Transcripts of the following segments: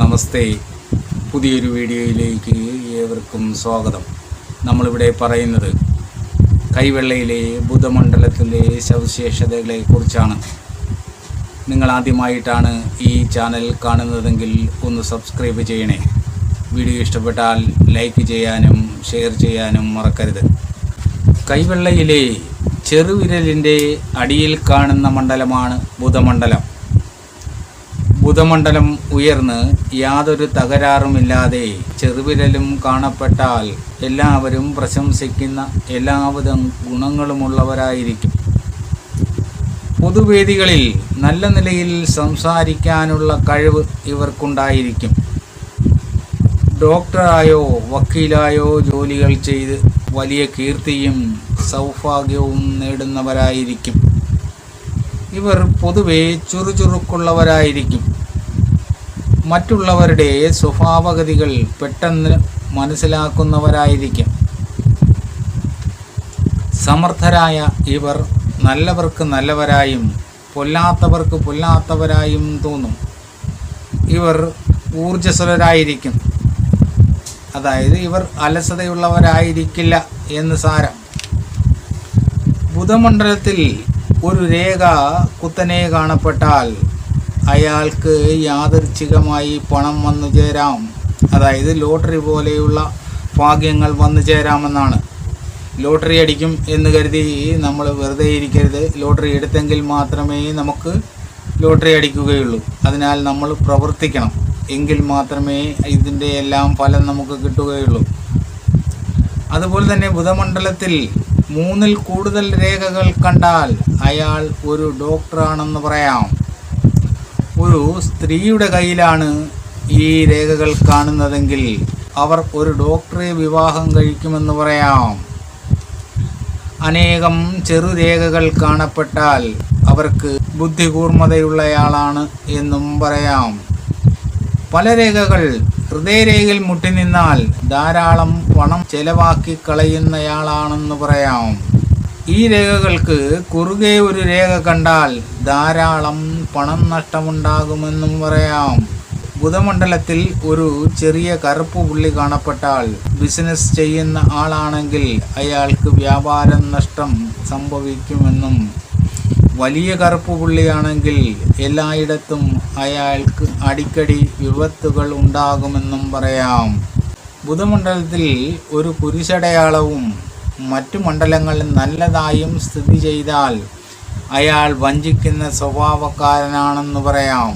നമസ്തേ. പുതിയൊരു വീഡിയോയിലേക്ക് ഏവർക്കും സ്വാഗതം. നമ്മളിവിടെ പറയുന്നത് കൈവെള്ളയിലെ ബുധമണ്ഡലത്തിലെ സവിശേഷതകളെ കുറിച്ചാണ്. നിങ്ങൾ ആദ്യമായിട്ടാണ് ഈ ചാനൽ കാണുന്നതെങ്കിൽ ഒന്ന് സബ്സ്ക്രൈബ് ചെയ്യണേ. വീഡിയോ ഇഷ്ടപ്പെട്ടാൽ ലൈക്ക് ചെയ്യാനും ഷെയർ ചെയ്യാനും മറക്കരുത്. കൈവെള്ളയിലെ ചെറുവിരലിന്റെ അടിയിൽ കാണുന്ന മണ്ഡലമാണ് ബുധമണ്ഡലം ബുധമണ്ഡലം ഉയർന്ന് യാതൊരു തകരാറുമില്ലാതെ ചെറുവിരലും കാണപ്പെട്ടാൽ എല്ലാവരും പ്രശംസിക്കുന്ന എല്ലാവിധ ഗുണങ്ങളുമുള്ളവരായിരിക്കും. പൊതുവേദികളിൽ നല്ല നിലയിൽ സംസാരിക്കാനുള്ള കഴിവ് ഇവർക്കുണ്ടായിരിക്കും. ഡോക്ടറായോ വക്കീലായോ ജോലികൾ ചെയ്ത് വലിയ കീർത്തിയും സൗഭാഗ്യവും നേടുന്നവരായിരിക്കും. ഇവർ പൊതുവെ ചുറുചുറുക്കുള്ളവരായിരിക്കും. മറ്റുള്ളവരുടെ സ്വഭാവഗതികൾ പെട്ടെന്ന് മനസ്സിലാക്കുന്നവരായിരിക്കും. സമർത്ഥരായ ഇവർ നല്ലവർക്ക് നല്ലവരായും പൊല്ലാത്തവർക്ക് പൊല്ലാത്തവരായും തോന്നും. ഇവർ ഊർജസ്വലരായിരിക്കും അതായത് ഇവർ അലസതയുള്ളവരായിരിക്കില്ല എന്ന് സാരം. ബുധമണ്ഡലത്തിൽ ഒരു രേഖ കുത്തനെ കാണപ്പെട്ടാൽ അയാൾക്ക് യാദൃച്ഛികമായി പണം വന്നു ചേരാം. അതായത് ലോട്ടറി പോലെയുള്ള ഭാഗ്യങ്ങൾ വന്നു ചേരാമെന്നാണ്. ലോട്ടറി അടിക്കും എന്ന് കരുതി നമ്മൾ വെറുതെ ഇരിക്കരുത്. ലോട്ടറി എടുത്തെങ്കിൽ മാത്രമേ നമുക്ക് ലോട്ടറി അടിക്കുകയുള്ളൂ. അതിനാൽ നമ്മൾ പ്രവർത്തിക്കണം. എങ്കിൽ മാത്രമേ ഇതിന്റെ എല്ലാം ഫലം നമുക്ക് കിട്ടുകയുള്ളൂ. അതുപോലെ തന്നെ ബുധമണ്ഡലത്തിൽ മൂന്നിൽ കൂടുതൽ രേഖകൾ കണ്ടാൽ അയാൾ ഒരു ഡോക്ടറാണെന്ന് പറയാം. ഒരു സ്ത്രീയുടെ കയ്യിലാണ് ഈ രേഖകൾ കാണുന്നതെങ്കിൽ അവർ ഒരു ഡോക്ടറെ വിവാഹം കഴിക്കുമെന്ന് പറയാം. അനേകം ചെറുരേഖകൾ കാണപ്പെട്ടാൽ അവർക്ക് ബുദ്ധികൂർമ്മതയുള്ളയാളാണ് എന്നും പറയാം. പല രേഖകൾ ഹൃദയരേഖയിൽ മുട്ടി നിന്നാൽ ധാരാളം പണം ചെലവാക്കി കളയുന്നയാളാണെന്ന് പറയാം. ഈ രേഖകൾക്ക് കുറുകെ ഒരു രേഖ കണ്ടാൽ ധാരാളം പണം നഷ്ടമുണ്ടാകുമെന്നും പറയാം. ബുധമണ്ഡലത്തിൽ ഒരു ചെറിയ കറുപ്പ് പുള്ളി കാണപ്പെട്ടാൽ ബിസിനസ് ചെയ്യുന്ന ആളാണെങ്കിൽ അയാൾക്ക് വ്യാപാരം നഷ്ടം സംഭവിക്കുമെന്നും. വലിയ കറുപ്പ് പുള്ളിയാണെങ്കിൽ എല്ലായിടത്തും അയാൾക്ക് അടിക്കടി വിപത്തുകൾ ഉണ്ടാകുമെന്നും പറയാം. ബുധമണ്ഡലത്തിൽ ഒരു കുരിശടയാളവും മറ്റു മണ്ഡലങ്ങളിൽ നല്ലതായും സ്ഥിതി ചെയ്താൽ അയാൾ വഞ്ചിക്കുന്ന സ്വഭാവക്കാരനാണെന്ന് പറയാം.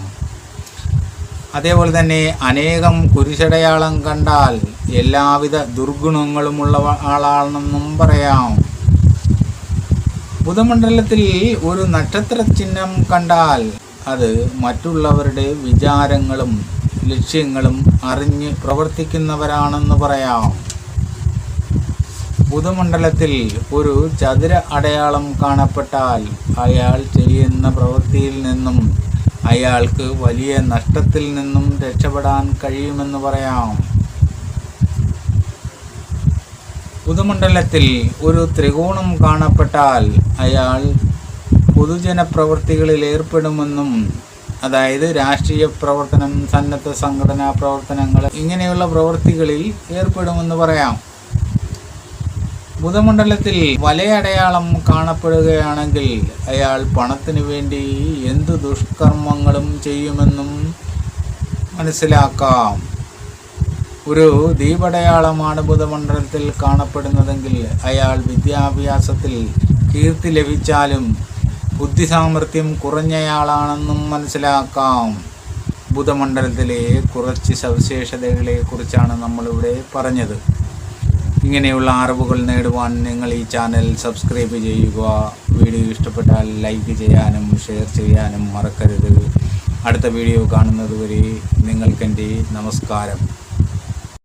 അതേപോലെ തന്നെ അനേകം കുരിശടയാളം കണ്ടാൽ എല്ലാവിധ ദുർഗുണങ്ങളുമുള്ള ആളാണെന്നും പറയാം. ബുധമണ്ഡലത്തിൽ ഒരു നക്ഷത്ര ചിഹ്നം കണ്ടാൽ അത് മറ്റുള്ളവരുടെ വിചാരങ്ങളും ലക്ഷ്യങ്ങളും അറിഞ്ഞ് പ്രവർത്തിക്കുന്നവരാണെന്ന് പറയാം. ബുധമണ്ഡലത്തിൽ ഒരു ചതുര അടയാളം കാണപ്പെട്ടാൽ അയാൾ ചെയ്യുന്ന പ്രവൃത്തിയിൽ നിന്നും അയാൾക്ക് വലിയ നഷ്ടത്തിൽ നിന്നും രക്ഷപ്പെടാൻ കഴിയുമെന്ന് പറയാം. പൊതുമണ്ഡലത്തിൽ ഒരു ത്രികോണം കാണപ്പെട്ടാൽ അയാൾ പൊതുജന പ്രവൃത്തികളിൽ ഏർപ്പെടുമെന്നും അതായത് രാഷ്ട്രീയ പ്രവർത്തനം സന്നദ്ധ സംഘടനാ പ്രവർത്തനങ്ങൾ ഇങ്ങനെയുള്ള പ്രവൃത്തികളിൽ ഏർപ്പെടുമെന്ന് പറയാം. ബുധമണ്ഡലത്തിൽ വലയടയാളം കാണപ്പെടുകയാണെങ്കിൽ അയാൾ പണത്തിന് വേണ്ടി എന്തു ദുഷ്കർമ്മങ്ങളും ചെയ്യുമെന്നും മനസ്സിലാക്കാം. ഒരു ദീപടയാളമാണ് ബുധമണ്ഡലത്തിൽ കാണപ്പെടുന്നതെങ്കിൽ അയാൾ വിദ്യാഭ്യാസത്തിൽ കീർത്തി ലഭിച്ചാലും ബുദ്ധി സാമർഥ്യം കുറഞ്ഞയാളാണെന്നും മനസ്സിലാക്കാം. ബുധമണ്ഡലത്തിലെ കുറച്ച് സവിശേഷതകളെ കുറിച്ചാണ് നമ്മളിവിടെ പറഞ്ഞത്. ഇങ്ങനെയുള്ള അറിവുകൾ നേടുവാൻ നിങ്ങൾ ഈ ചാനൽ സബ്സ്ക്രൈബ് ചെയ്യുക. വീഡിയോ ഇഷ്ടപ്പെട്ടാൽ ലൈക്ക് ചെയ്യാനും ഷെയർ ചെയ്യാനും മറക്കരുത്. അടുത്ത വീഡിയോ കാണുന്നതുവരെ നിങ്ങൾക്കെന്റെ നമസ്കാരം.